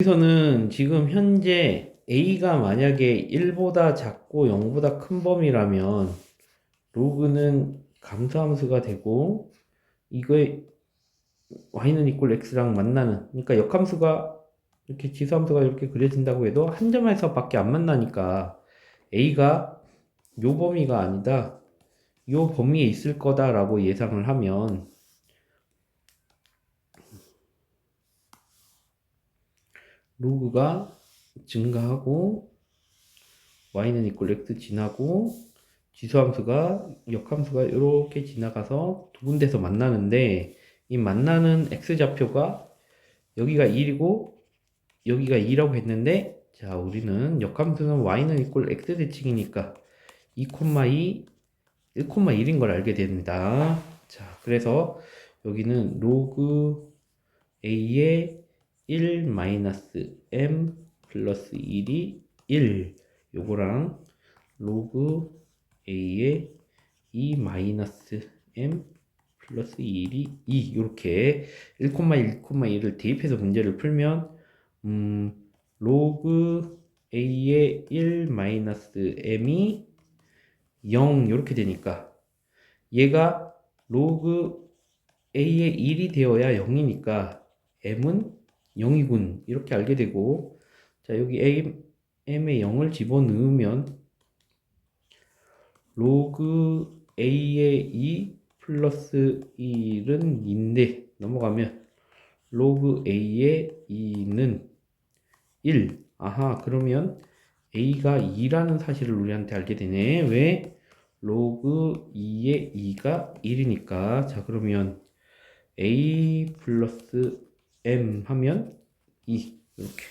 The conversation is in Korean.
여기서는 지금 현재 a가 만약에 1보다 작고 0보다 큰 범위라면 로그는 감소함수가 되고 이거에 y는 이꼴 x랑 만나는 그러니까 역함수가 이렇게 지수함수가 이렇게 그려진다고 해도 한 점에서 밖에 안 만나니까 a가 요 범위가 아니다. 요 범위에 있을 거다 라고 예상을 하면 로그가 증가하고 y는 이꼴 x 지나고 지수함수가 역함수가 이렇게 지나가서 두 군데서 만나는데 이 만나는 x좌표가 여기가 1이고 여기가 2라고 했는데 자 우리는 역함수는 y는 이꼴 x 대칭이니까 2,2 1,1인 걸 알게 됩니다. 자 그래서 여기는 로그 a의 1 마이너스 m 플러스 1이 1 요거랑 로그 a의 2 마이너스 m 플러스 1이 2 이렇게 1,1, 1,1을 대입해서 문제를 풀면 음, 로그 a의 1 마이너스 m이 0 이렇게 되니까 얘가 로그 a의 1이 되어야 0이니까 m은 0이군 이렇게 알게 되고 자 여기 m, m에 0을 집어넣으면 로그 a의 2 플러스 1은 2인데 넘어가면 로그 a의 2는 1 아하 그러면 a가 2라는 사실을 우리한테 알게 되네. 왜? 로그 2의 2가 1이니까. 자 그러면 a 플러스 m 하면 2 이렇게